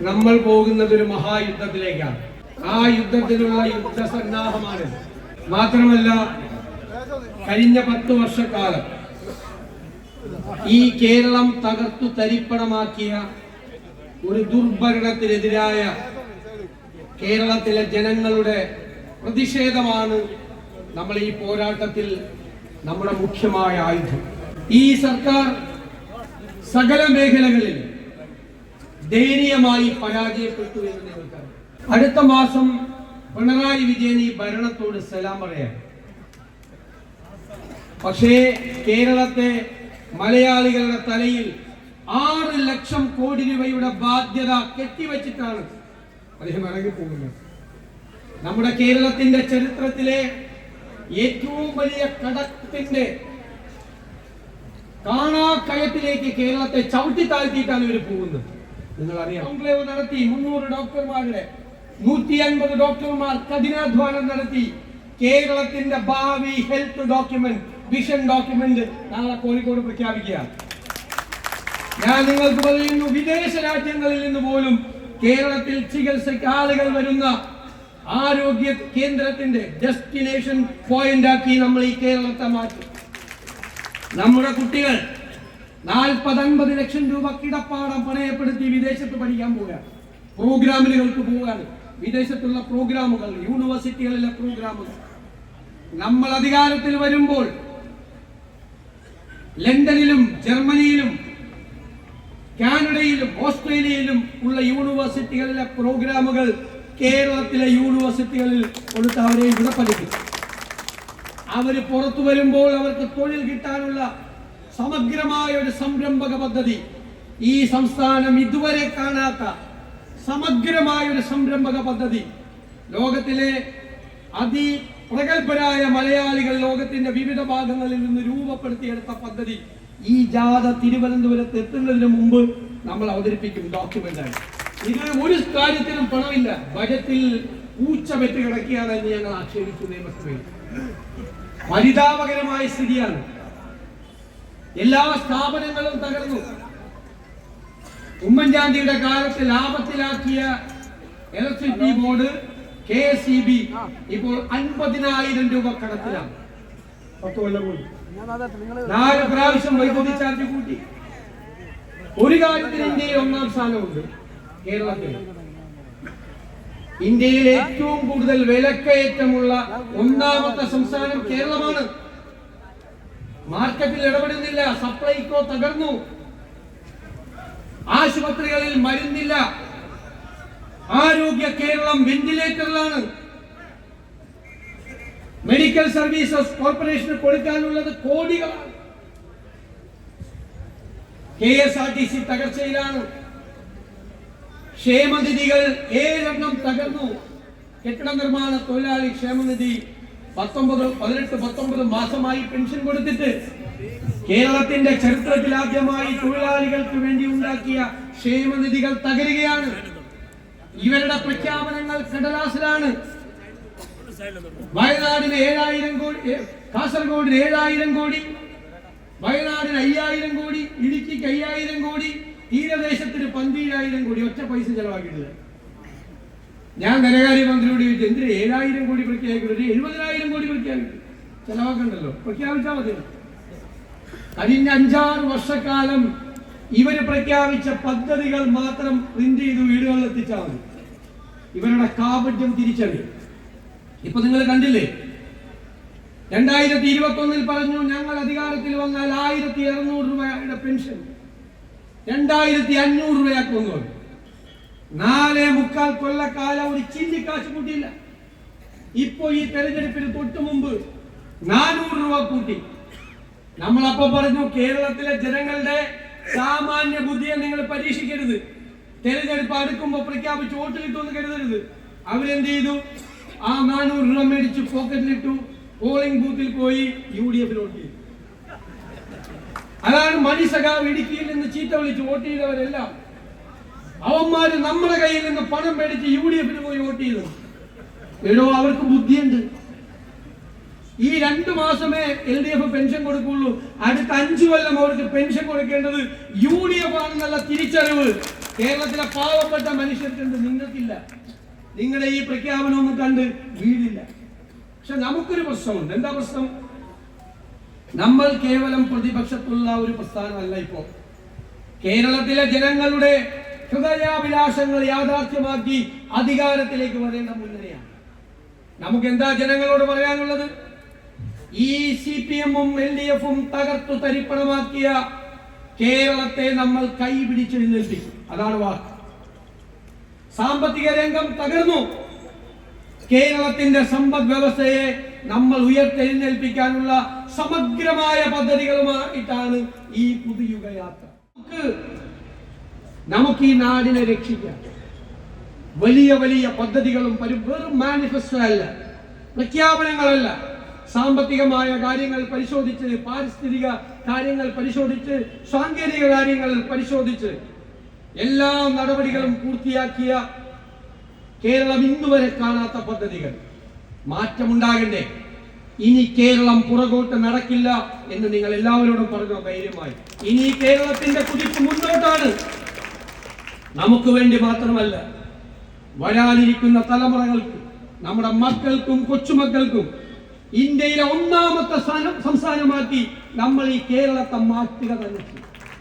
നമ്മൾ പോകുന്നത് ഒരു മഹായുദ്ധത്തിലേക്കാണ്. ആ യുദ്ധത്തിനുള്ള യുദ്ധസന്നാഹമാണ്. മാത്രമല്ല കഴിഞ്ഞ പത്ത് വർഷക്കാലം ഈ കേരളം തകർത്തു തരിപ്പണമാക്കിയ ഒരു ദുർഭരണത്തിനെതിരായ കേരളത്തിലെ ജനങ്ങളുടെ പ്രതിഷേധമാണ് നമ്മൾ ഈ പോരാട്ടത്തിൽ നമ്മുടെ മുഖ്യമായ ആയുധം. ഈ സർക്കാർ സകല മേഖലകളിൽ ദയനീയമായി പരാജയപ്പെട്ടു എന്ന് നിങ്ങൾക്കറിയാം അടുത്ത മാസം പിണറായി വിജയൻ ഈ ഭരണത്തോട് സലാം പറയാം. പക്ഷേ കേരളത്തെ മലയാളികളുടെ തലയിൽ ആറ് ലക്ഷം കോടി രൂപയുടെ ബാധ്യത കെട്ടിവെച്ചിട്ടാണ് അദ്ദേഹം ഇറങ്ങിപ്പോകുന്നത് നമ്മുടെ കേരളത്തിന്റെ ചരിത്രത്തിലെ ഏറ്റവും വലിയ കടത്തിന്റെ കാണാക്കയത്തിലേക്ക് കേരളത്തെ ചവിട്ടി താഴ്ത്തിയിട്ടാണ് ഇവർ പോകുന്നത്. നിങ്ങൾ അറിയാം കോൺക്ലേവ് നടത്തി മുന്നൂറ് ഡോക്ടർമാരുടെ നൂറ്റി അൻപത് ഡോക്ടർമാർ കഠിനാധ്വാനം നടത്തി. കേരളത്തിന്റെ ഭാവി ഹെൽത്ത് ഡോക്യുമെന്റ് വിഷൻ ഡോക്യുമെന്റ് നാളെ കോഴിക്കോട് പ്രഖ്യാപിക്കുകയാണ്. ഞാൻ നിങ്ങൾക്ക് പറയുന്നു വിദേശ രാജ്യങ്ങളിൽ നിന്ന് പോലും കേരളത്തിൽ ചികിത്സയ്ക്ക് ആളുകൾ വരുന്ന ആരോഗ്യ കേന്ദ്രത്തിന്റെ ഡെസ്റ്റിനേഷൻ പോയിന്റ് ആക്കി നമ്മൾ ഈ കേരളത്തെ മാറ്റും. നമ്മുടെ കുട്ടികൾ നാൽപ്പത് അൻപത് ലക്ഷം രൂപ കിടപ്പാടം പണയപ്പെടുത്തി വിദേശത്ത് പഠിക്കാൻ പോവുകയാണ്. പ്രോഗ്രാമിലുകൾക്ക് പോവുകയാണ്. വിദേശത്തുള്ള പ്രോഗ്രാമുകൾ യൂണിവേഴ്സിറ്റികളിലെ പ്രോഗ്രാമുകൾ. നമ്മൾ അധികാരത്തിൽ വരുമ്പോൾ ലണ്ടനിലും ജർമ്മനിയിലും കാനഡയിലും ഓസ്ട്രേലിയയിലും ഉള്ള യൂണിവേഴ്സിറ്റികളിലെ പ്രോഗ്രാമുകൾ കേരളത്തിലെ യൂണിവേഴ്സിറ്റികളിൽ കൊടുത്ത് അവരെ ഇവിടെ പഠിക്കും അവർ പുറത്തു വരുമ്പോൾ അവർക്ക് തൊഴിൽ കിട്ടാനുള്ള സമഗ്രമായ ഒരു സംരംഭക പദ്ധതി ഈ സംസ്ഥാനം ഇതുവരെ കാണാത്ത സമഗ്രമായ ഒരു സംരംഭക പദ്ധതി. ലോകത്തിലെ അതി പ്രഗത്ഭരായ മലയാളികൾ ലോകത്തിന്റെ വിവിധ ഭാഗങ്ങളിൽ നിന്ന് രൂപപ്പെടുത്തിയെടുത്ത പദ്ധതി ഈ ജാഥ തിരുവനന്തപുരത്ത് എത്തുന്നതിന് മുമ്പ് നമ്മൾ അവതരിപ്പിക്കും ഡോക്യുമെന്റായി. ഇത് ഒരു കാര്യത്തിനും പണമില്ല. ബജറ്റിൽ പൂച്ച വെറ്റ് കിടക്കുകയാണ് എന്ന് ഞങ്ങൾ ആക്ഷേപിച്ചു നിയമസഭയിൽ. പരിതാപകരമായ സ്ഥിതിയാണ്. എല്ലാ സ്ഥാപനങ്ങളും തകർന്നു. ഉമ്മൻചാണ്ടിയുടെ കാലത്ത് ലാഭത്തിലാക്കിയ electricity board K S E B ഇപ്പോൾ അൻപതിനായിരം രൂപ കടത്തിലാണ്. പത്ത് കൊല്ലം കൂടി. നാല് പ്രാവശ്യം വൈദ്യുതി ചാർജ് കൂട്ടി. ഒരു കാര്യത്തിൽ ഇന്ത്യയിൽ ഒന്നാം സ്ഥാനമുണ്ട് കേരളത്തിൽ. ഇന്ത്യയിൽ ഏറ്റവും കൂടുതൽ വിലക്കയറ്റമുള്ള ഒന്നാമത്തെ സംസ്ഥാനം കേരളമാണ്. മാർക്കറ്റിൽ ഇടപെടുന്നില്ല സപ്ലൈകോ തകർന്നു. ആശുപത്രികളിൽ മരുന്നില്ല. ആരോഗ്യ കേരളം വെന്റിലേറ്ററിലാണ്. മെഡിക്കൽ സർവീസസ് കോർപ്പറേഷന് കൊടുക്കാനുള്ളത് കോടികളാണ്. K S R T C തകർച്ചയിലാണ്. ക്ഷേമനിധികൾ ഏഴെണ്ണം തകർന്നു. കെട്ടിട നിർമ്മാണ തൊഴിലാളി ക്ഷേമനിധി പത്തൊമ്പത് പതിനെട്ട് പത്തൊമ്പത് മാസമായി പെൻഷൻ കൊടുത്തിട്ട് കേരളത്തിന്റെ ചരിത്രത്തിൽ ആദ്യമായി തൊഴിലാളികൾക്ക് വേണ്ടി ഉണ്ടാക്കിയ ക്ഷേമനിധികൾ തകരുകയാണ്. ഇവരുടെ പ്രഖ്യാപനങ്ങൾ കടലാസിലാണ്. വയനാടിന് ഏഴായിരം കോടി കാസർഗോഡിന് ഏഴായിരം കോടി വയനാടിന് അയ്യായിരം കോടി ഇടുക്കിക്ക് അയ്യായിരം കോടി തീരദേശത്തിന് പന്തിരായിരം കോടി ഒറ്റ പൈസ ചെലവാക്കിയിട്ടില്ല. ഞാൻ ധനകാര്യ മന്ത്രിയോട് ചോദിച്ചു എന്തിന് ഏഴായിരം കോടി പ്രഖ്യാപിക്കുന്നു എഴുപതിനായിരം കോടി പ്രഖ്യാപിക്കും. ചെലവാക്കണ്ടല്ലോ. പ്രഖ്യാപിച്ചാൽ മതി. കഴിഞ്ഞ അഞ്ചാറ് വർഷക്കാലം ഇവർ പ്രഖ്യാപിച്ച പദ്ധതികൾ മാത്രം പ്രിന്റ് ചെയ്ത് വീടുകളിൽ എത്തിച്ചാൽ മതി. ഇവരുടെ കാപട്യം തിരിച്ചറിയും ഇപ്പൊ നിങ്ങൾ കണ്ടില്ലേ? രണ്ടായിരത്തി ഇരുപത്തി ഒന്നിൽ പറഞ്ഞു ഞങ്ങൾ അധികാരത്തിൽ വന്നാൽ ആയിരത്തി ഇരുന്നൂറ് രൂപയുടെ പെൻഷൻ. രണ്ടായിരത്തി അഞ്ഞൂറ് രൂപയാക്കുമെന്ന് പറഞ്ഞു. നാലേ മുക്കാൽ കൊല്ലക്കാലം ഒരു ചില്ലിക്കാശ് കൂട്ടിയില്ല. ഇപ്പോ ഈ തെരഞ്ഞെടുപ്പിന് തൊട്ടു മുമ്പ് നാനൂറ് രൂപ കൂട്ടി. നമ്മളപ്പോ പറഞ്ഞു കേരളത്തിലെ ജനങ്ങളുടെ സാമാന്യ ബുദ്ധിയെ നിങ്ങൾ പരീക്ഷിക്കരുത്. തെരഞ്ഞെടുപ്പ് അടുക്കുമ്പോ പ്രഖ്യാപിച്ച് വോട്ട് കിട്ടുമെന്ന് കരുതരുത്. അവരെന്ത് ചെയ്തു? ആ നാനൂറ് രൂപ മേടിച്ച് പോക്കറ്റിലിട്ടു. പോളിംഗ് ബൂത്തിൽ പോയി യു ഡി എഫിൽ വോട്ട് ചെയ്തു. അതാണ് മണിസഖാവ് ഇടുക്കിയിൽ നിന്ന് ചീത്ത വിളിച്ച് വോട്ട് ചെയ്തവരെല്ലാം. അവന്മാര് നമ്മുടെ കയ്യിൽ നിന്ന് പണം മേടിച്ച് യു ഡി എഫിന് പോയി വോട്ട് ചെയ്തു. എടോ അവർക്ക് ബുദ്ധിയുണ്ട്. ഈ രണ്ടു മാസമേ എൽ ഡി എഫ് പെൻഷൻ കൊടുക്കുള്ളൂ അടുത്ത അഞ്ചു കൊല്ലം അവർക്ക് പെൻഷൻ കൊടുക്കേണ്ടത് യു ഡി എഫ് ആണെന്നുള്ള തിരിച്ചറിവ്. കേരളത്തിലെ പാവപ്പെട്ട മനുഷ്യർക്കുണ്ട്. നിങ്ങൾക്കില്ല. നിങ്ങളുടെ ഈ പ്രഖ്യാപനം ഒന്നും കണ്ട് വീടില്ല. പക്ഷെ നമുക്കൊരു പ്രശ്നമുണ്ട്. എന്താ പ്രശ്നം? നമ്മൾ കേവലം പ്രതിപക്ഷത്തുള്ള ഒരു പ്രസ്ഥാനമല്ല ഇപ്പോ കേരളത്തിലെ ജനങ്ങളുടെ ഹൃദയാഭിലാഷങ്ങൾ യാഥാർത്ഥ്യമാക്കി അധികാരത്തിലേക്ക് വരേണ്ട മുന്നണിയാണ്. നമുക്ക് എന്താ ജനങ്ങളോട് പറയാനുള്ളത്? ഈ സി പി എമ്മും എൽ ഡി എഫും തകർത്തു തരിപ്പണമാക്കിയ കേരളത്തെ നമ്മൾ കൈപിടിച്ച് കൈപിടിച്ചെഴുന്നേൽപ്പിക്കും അതാണ് വാക്ക്. സാമ്പത്തിക രംഗം തകർന്നു. കേരളത്തിന്റെ സമ്പദ് വ്യവസ്ഥയെ നമ്മൾ ഉയർത്തെഴുന്നേൽപ്പിക്കാനുള്ള സമഗ്രമായ പദ്ധതികളുമായിട്ടാണ് ഈ പുതുയുഗ യാത്ര നമുക്ക് ഈ നാടിനെ രക്ഷിക്കാം. വലിയ വലിയ പദ്ധതികളും വെറും മാനിഫെസ്റ്റോ അല്ല പ്രഖ്യാപനങ്ങളല്ല. സാമ്പത്തികമായ കാര്യങ്ങൾ പരിശോധിച്ച് പാരിസ്ഥിതിക കാര്യങ്ങൾ പരിശോധിച്ച് സാങ്കേതിക കാര്യങ്ങൾ പരിശോധിച്ച് എല്ലാ നടപടികളും പൂർത്തിയാക്കിയ കേരളം ഇന്നുവരെ കാണാത്ത പദ്ധതികൾ. മാറ്റമുണ്ടാകണ്ടേ? ഇനി കേരളം പുറകോട്ട് നടക്കില്ല എന്ന് നിങ്ങൾ എല്ലാവരോടും പറഞ്ഞു ധൈര്യമായി. ഇനി കേരളത്തിന്റെ കുതിപ്പ് മുന്നോട്ടാണ്. നമുക്ക് വേണ്ടി മാത്രമല്ല വരാനിരിക്കുന്ന തലമുറകൾക്ക് നമ്മുടെ മക്കൾക്കും കൊച്ചുമക്കൾക്കും ഇന്ത്യയിലെ ഒന്നാമത്തെ സ്ഥാനം സംസ്ഥാനമാക്കി നമ്മൾ ഈ കേരളത്തെ മാറ്റുക തന്നെ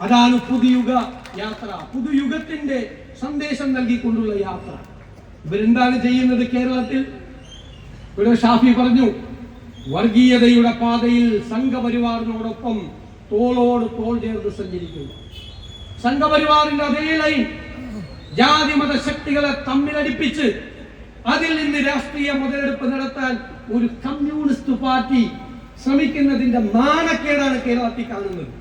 അതാണ് പുതുയുഗ യാത്ര. പുതുയുഗത്തിന്റെ സന്ദേശം നൽകിക്കൊണ്ടുള്ള യാത്ര. ഇവരെന്താണ് ചെയ്യുന്നത് കേരളത്തിൽ? ഇവിടെ ഷാഫി പറഞ്ഞു വർഗീയതയുടെ പാതയിൽ സംഘപരിവാറിനോടൊപ്പം തോളോട് തോൾ ചേർന്ന് സഞ്ചരിക്കുന്നു. സംഘപരിവാറിന്റെ അതേ ലൈൻ ജാതി മത ശക്തികളെ തമ്മിലടിപ്പിച്ച് അതിൽ നിന്ന് രാഷ്ട്രീയ മുതലെടുപ്പ് നടത്താൻ ഒരു കമ്മ്യൂണിസ്റ്റ് പാർട്ടി ശ്രമിക്കുന്നതിന്റെ മാനക്കേടാണ് കേരളത്തിൽ കാണുന്നത്.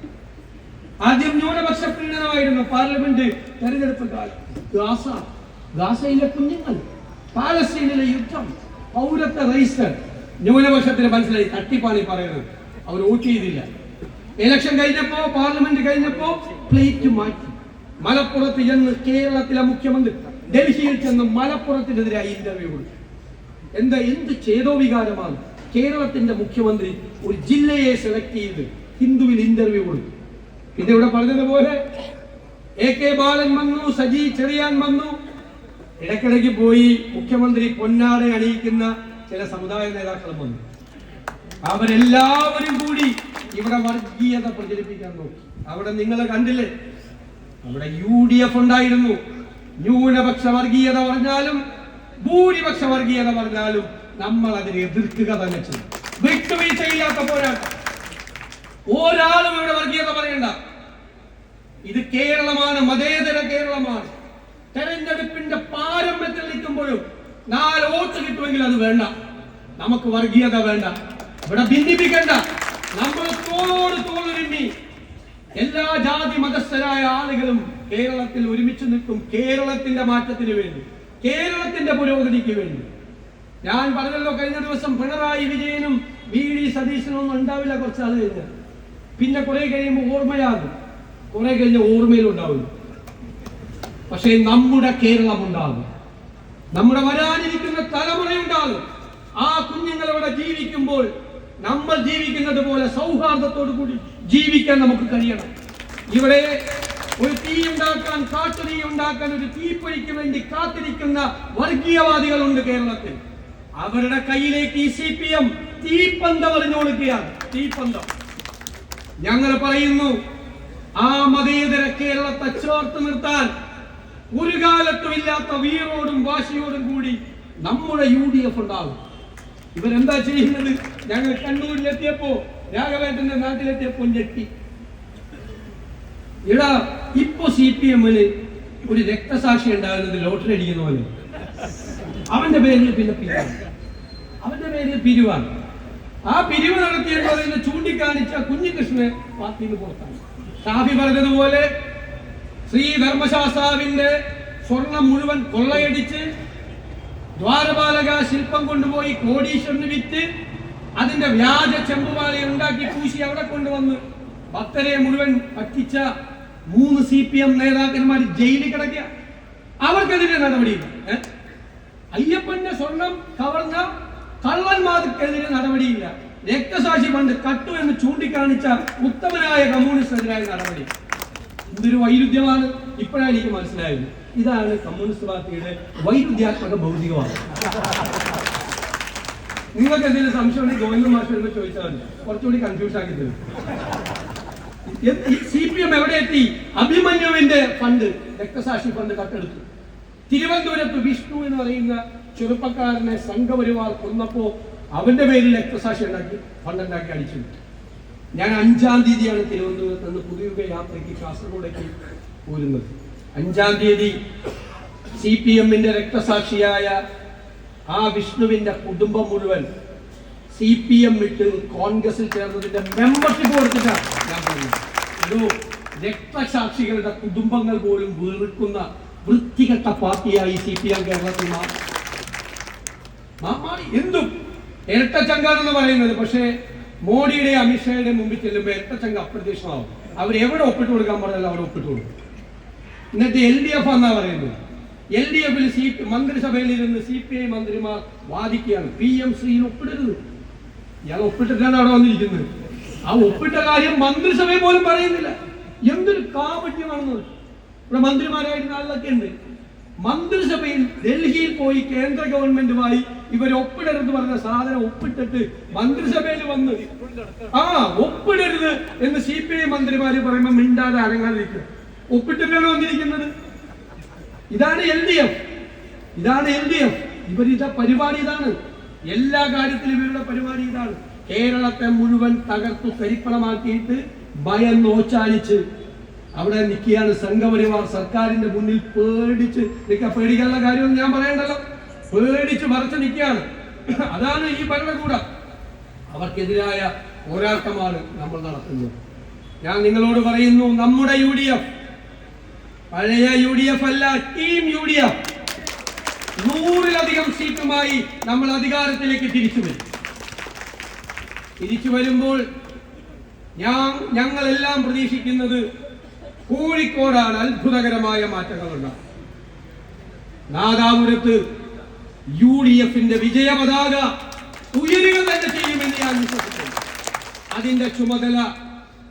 ആദ്യം ന്യൂനപക്ഷ പ്രീണനമായിരുന്നു പാർലമെന്റ് തെരഞ്ഞെടുപ്പ് കാലം. ഗാസ ഗാസയിലെ കുഞ്ഞുങ്ങൾ പാലസ്തീനിലെ യുദ്ധം പൗരത്വ രജിസ്റ്റർ ന്യൂനപക്ഷത്തിന് മനസ്സിലായി തട്ടിപ്പാണ് പറയുന്നത്. അവർ വോട്ട് ചെയ്തില്ല. ഇലക്ഷൻ കഴിഞ്ഞപ്പോ പാർലമെന്റ് കഴിഞ്ഞപ്പോ പ്ലേറ്റ് മാറ്റി. മലപ്പുറത്ത് ചെന്ന് കേരളത്തിലെ മുഖ്യമന്ത്രി ഡൽഹിയിൽ ചെന്ന് മലപ്പുറത്തിനെതിരായി ഇന്റർവ്യൂ കൊടുത്തു. എന്താ എന്ത് ചേതോ വികാരമാണ് കേരളത്തിന്റെ മുഖ്യമന്ത്രി ഒരു ജില്ലയെ സെലക്ട് ചെയ്ത് ഹിന്ദുവിൽ ഇന്റർവ്യൂ കൊടുത്തു. പിന്നെ ഇവിടെ പറഞ്ഞതുപോലെ എ കെ ബാലൻ വന്നു സജി ചെറിയാൻ വന്നു. ഇടയ്ക്കിടയ്ക്ക് പോയി മുഖ്യമന്ത്രി പൊന്നാടെ അണിയിക്കുന്ന ചില സമുദായ നേതാക്കളും വന്നു. അവരെല്ലാവരും കൂടി ഇവിടെ വർഗീയത പ്രചരിപ്പിക്കാൻ നോക്കി. അവിടെ നിങ്ങൾ കണ്ടില്ലേ? അവിടെ യു ഡി എഫ് ഉണ്ടായിരുന്നു. ന്യൂനപക്ഷ വർഗീയത പറഞ്ഞാലും ഭൂരിപക്ഷ വർഗീയത പറഞ്ഞാലും നമ്മൾ അതിനെ എതിർക്കുക തന്നെ ചെയ്യും. വിട്ടുവീഴ്ചയില്ലാത്ത പോരാട്ടം. ഒരാളും ഇവിടെ വർഗീയത പറയണ്ട. ഇത് കേരളമാണ് മതേതര കേരളമാണ്. തെരഞ്ഞെടുപ്പിന്റെ പാരമ്പര്യത്തിൽ നിൽക്കുമ്പോഴും നാല് വോട്ട് കിട്ടുമെങ്കിൽ അത് വേണ്ട. നമുക്ക് വർഗീയത വേണ്ട. ഇവിടെ ഭിന്നിപ്പിക്കണ്ട. നമ്മൾ തോളോട് തോളൊരുങ്ങി എല്ലാ ജാതി മതസ്ഥരായ ആളുകളും കേരളത്തിൽ ഒരുമിച്ച് നിൽക്കും. കേരളത്തിന്റെ മാറ്റത്തിന് വേണ്ടി കേരളത്തിന്റെ പുരോഗതിക്ക് വേണ്ടി. ഞാൻ പറഞ്ഞല്ലോ കഴിഞ്ഞ ദിവസം പിണറായി വിജയനും വി ഡി സതീശനും ഒന്നും ഉണ്ടാവില്ല കുറച്ച് ആൾ കഴിഞ്ഞാൽ പിന്നെ കുറെ കഴിയുമ്പോൾ ഓർമ്മയാകും. കുറെ ഓർമ്മയിൽ ഉണ്ടാവും. പക്ഷേ നമ്മുടെ കേരളം ഉണ്ടാകും. നമ്മുടെ വരാനിരിക്കുന്ന തലമുറയുണ്ടാകും. ആ കുഞ്ഞുങ്ങൾ ഇവിടെ ജീവിക്കുമ്പോൾ നമ്മൾ ജീവിക്കുന്നത് പോലെ സൗഹാർദ്ദത്തോടു കൂടി ജീവിക്കാൻ നമുക്ക് കഴിയണം. ഇവിടെ ഒരു തീ ഉണ്ടാക്കാൻ കാട്ടുതീ ഉണ്ടാക്കാൻ ഒരു തീപ്പൊരിക്ക് വേണ്ടി കാത്തിരിക്കുന്ന വർഗീയവാദികളുണ്ട് കേരളത്തിൽ. അവരുടെ കയ്യിലേക്ക് ഈ സി പി എം തീപ്പന്തം എറിഞ്ഞു കൊടുക്കുകയാണ് തീപ്പന്തം. ഞങ്ങൾ പറയുന്നു ആ മതേതര കേരളത്തെ ചേർത്ത് നിർത്താൻ ഒരു കാലത്തും ഇല്ലാത്ത വീറോടും വാശിയോടും കൂടി നമ്മുടെ യു ഡി എഫ് ഉണ്ടാകും. ഇവരെന്താ ചെയ്യുന്നത്? ഞങ്ങൾ കണ്ണൂരിലെത്തിയപ്പോ രാഘവേട്ടന്റെ നാട്ടിലെത്തിയപ്പോൾ ഞെട്ടി ഇടാ ഇപ്പൊ സി പി എമ്മിന് ഒരു രക്തസാക്ഷി ഉണ്ടാകുന്നത് ലോട്ടറി അടിക്കുന്ന പോലെ. അവന്റെ പേരിൽ പിന്നെ പിരിവാണ്. അവന്റെ പേരിൽ പിരിവാണ്. ആ പിരിവ് നടത്തിയെന്ന് പറയുന്നത് ചൂണ്ടിക്കാണിച്ച കുഞ്ഞികൃഷ്ണനെ പാർട്ടിയിൽ പുറത്താണ്. ഷാഫി പറഞ്ഞതുപോലെ ശ്രീ ധർമ്മശാസ്താവിന്റെ സ്വർണം മുഴുവൻ കൊള്ളയടിച്ച് ദ്വാരപാലക ശില്പം കൊണ്ടുപോയി കോടീശ്വരന് വിറ്റ് അതിന്റെ വ്യാജ ചെമ്പുപാളി ഉണ്ടാക്കി പൂശി അവിടെ കൊണ്ടുവന്ന് ഭക്തരെ മുഴുവൻ പറ്റിച്ച മൂന്ന് സി പി എം നേതാക്കന്മാർ ജയിലിൽ കിടക്കുക. അവർക്കെതിരെ നടപടിയില്ല അയ്യപ്പന്റെ സ്വർണം കവർന്ന കള്ളന്മാർക്കെതിരെ നടപടിയില്ല. രക്തസാക്ഷി പണ്ട് കട്ടു എന്ന് ചൂണ്ടിക്കാണിച്ച ഉത്തമനായ കമ്മ്യൂണിസ്റ്റിനെതിരായ നടപടി. ഇതൊരു വൈരുദ്ധ്യമാണ്. ഇപ്പോഴാണ് എനിക്ക് മനസ്സിലായത്. ഇതാണ് കമ്മ്യൂണിസ്റ്റ് പാർട്ടിയുടെ വൈരുദ്ധ്യാത്മക ഭൗതികവാദം. നിങ്ങൾക്ക് എന്തെങ്കിലും സംശയം ഉണ്ടെങ്കിൽ ഗോവിന്ദ മാഷ് എന്ന് ചോദിച്ചാൽ മതി. കുറച്ചുകൂടി കൺഫ്യൂഷൻ ആക്കി തരും. സി പി എം എവിടെ എത്തി? അഭിമന്യുവിന്റെ ഫണ്ട് രക്തസാക്ഷി ഫണ്ട് കട്ടെടുത്തു തിരുവനന്തപുരത്ത് വിഷ്ണു എന്ന് പറയുന്ന ചെറുപ്പക്കാരനെ സംഘപരിവാർ കൊന്നപ്പോ അവന്റെ പേരിൽ രക്തസാക്ഷി ഉണ്ടാക്കി ഫണ്ട് ഉണ്ടാക്കി അടിച്ചു. ഞാൻ അഞ്ചാം തീയതിയാണ് തിരുവനന്തപുരത്ത് നിന്ന് പുതിയുഗ യാത്രയ്ക്ക് കാസർഗോഡേക്ക് പോരുന്നത്. അഞ്ചാം തീയതി സി പി എമ്മിന്റെ രക്തസാക്ഷിയായ ആ വിഷ്ണുവിന്റെ കുടുംബം മുഴുവൻ സി പി എം വിട്ട് കോൺഗ്രസിൽ ചേർന്നതിന്റെ മെമ്പർഷിപ്പ് കൊടുത്തിട്ടാണ് ഞാൻ രക്തസാക്ഷികളുടെ കുടുംബങ്ങൾ പോലും വെറുക്കുന്ന വൃത്തികെട്ട പാർട്ടിയായി സി പി എം കേരളത്തിൽ മാറി. എന്തും. ഇരട്ടച്ചങ്കാണെന്ന് പറയുന്നത്. പക്ഷേ മോഡിയുടെ അമിത്ഷായുടെ മുമ്പിൽ ചെല്ലുമ്പോൾ ഇരട്ടച്ചങ്ക അപ്രത്യക്ഷമാവും. അവർ എവിടെ ഒപ്പിട്ട് കൊടുക്കാൻ പറഞ്ഞാലും അവിടെ ഒപ്പിട്ട് കൊടുക്കും. എന്നിട്ട് എൽ ഡി എഫ് എന്നാ പറയുന്നത്. എൽ ഡി എഫിൽ സി മന്ത്രിസഭയിൽ ഇരുന്ന് സി പി ഐ മന്ത്രിമാർ വാദിക്കുകയാണ്. P M ശ്രീയിൽ ഒപ്പിടരുത്. ഇയാൾ ഒപ്പിട്ടിട്ടാണ് അവിടെ വന്നിരിക്കുന്നത്. ആ ഒപ്പിട്ട കാര്യം മന്ത്രിസഭയെ പോലും പറയുന്നില്ല. എന്തൊരു കാപട്യമാണെന്ന് ഇവിടെ മന്ത്രിമാരായിരുന്ന ആളൊക്കെ ഉണ്ട്. മന്ത്രിസഭയിൽ ഡൽഹിയിൽ പോയി കേന്ദ്ര ഗവൺമെന്റുമായി ഇവർ ഒപ്പിടരുത് പറഞ്ഞ സാധനം ഒപ്പിട്ടിട്ട് മന്ത്രിസഭയിൽ വന്ന് ആ ഒപ്പിടരുത് എന്ന് സി പി ഐ മന്ത്രിമാര് പറയുമ്പോൾ മിണ്ടാതെ അരങ്ങാതിരിക്കുക ഒപ്പിട്ടിട്ടാണ് വന്നിരിക്കുന്നത്. ഇതാണ് എൽ ഡി എഫ്. ഇതാണ് എൽ ഡി എഫ്. ഇവരുടെ പരിപാടി ഇതാണ്. എല്ലാ കാര്യത്തിലും ഇവരുടെ പരിപാടി ഇതാണ്. കേരളത്തെ മുഴുവൻ തകർത്തു തരിപ്പണമാക്കിയിട്ട് ഭയം നോച്ചാലിച്ച് അവിടെ നിൽക്കുകയാണ് സംഘപരിവാർ സർക്കാരിന്റെ മുന്നിൽ പേടിച്ച് നിൽക്കുക. പേടിക്കാനുള്ള കാര്യമൊന്നും ഞാൻ പറയണ്ടല്ലോ. പേടിച്ച് മറച്ച് നിൽക്കുകയാണ്. അതാണ് ഈ ഭരണകൂടം. അവർക്കെതിരായ പോരാട്ടമാണ് നമ്മൾ നടത്തുന്നത്. ഞാൻ നിങ്ങളോട് പറയുന്നു നമ്മുടെ യു ഡി എഫ് പഴയ യു ഡി എഫ് അല്ല ടീം യു ഡി എഫ് നൂറിലധികം സീറ്റുമായി നമ്മൾ അധികാരത്തിലേക്ക് തിരിച്ചു വരും. തിരിച്ചു വരുമ്പോൾ ഞാൻ ഞങ്ങളെല്ലാം പ്രതീക്ഷിക്കുന്നത് കോഴിക്കോടാണ് അത്ഭുതകരമായ മാറ്റങ്ങൾ ഉണ്ടാകും നാദാപുരത്ത് യു ഡി എഫിന്റെ വിജയ പതാക ഉയരുക തന്നെ ചെയ്യുമെന്ന് ഞാൻ വിശ്വസിക്കുന്നു. അതിന്റെ ചുമതല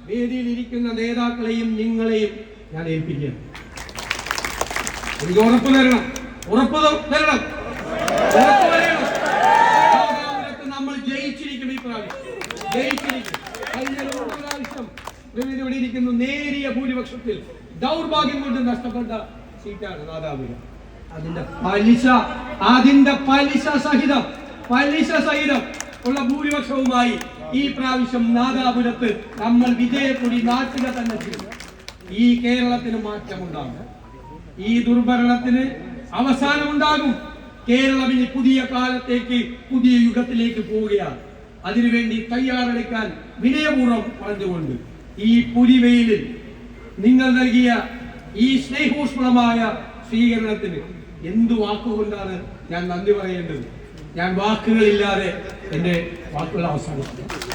വേദിയിലിരിക്കുന്ന നേതാക്കളെയും നിങ്ങളെയും ഞാൻ ഏൽപ്പിക്കുകയാണ്. എനിക്ക് ഉറപ്പ് തരണം ഉറപ്പ് തരണം നമ്മൾ ജയിച്ചിരിക്കും ഈ പ്രാവശ്യം. ജയിച്ചിരിക്കും. കഴിഞ്ഞ പ്രാവശ്യം ഇവിടെ ഇരിക്കുന്നു നേരിയ ഭൂരിപക്ഷത്തിൽ. ദൗർഭാഗ്യം കൊണ്ട് നഷ്ടപ്പെട്ട സീറ്റാണ് നാദാപുരം. അതിന്റെ പലിശ അതിന്റെ പലിശ സഹിതം പലിശ സഹിതം ഉള്ള ഭൂരിപക്ഷവുമായി ഈ പ്രാവശ്യം നാദാപുരത്ത് നമ്മൾ വിജയക്കൊടി നാട്ടുക തന്നെ ചെയ്യും ഈ കേരളത്തിന് മാറ്റമുണ്ടാകും. ഈ ദുർഭരണത്തിന് അവസാനമുണ്ടാകും. കേരളം ഇനി പുതിയ കാലത്തേക്ക് പുതിയ യുഗത്തിലേക്ക് പോവുകയാണ്. അതിനുവേണ്ടി തയ്യാറെടുക്കാൻ വിനയപൂർവം പറഞ്ഞുകൊണ്ട് ഈ പുലിവെയിലിൽ നിങ്ങൾ നൽകിയ ഈ സ്നേഹോഷ്മളമായ സ്വീകരണത്തിന് എന്തു വാക്കുകൊണ്ടാണ് ഞാൻ നന്ദി പറയേണ്ടത്? ഞാൻ വാക്കുകളില്ലാതെ എന്റെ വാക്കുകൾ അവസാനിക്കുന്നു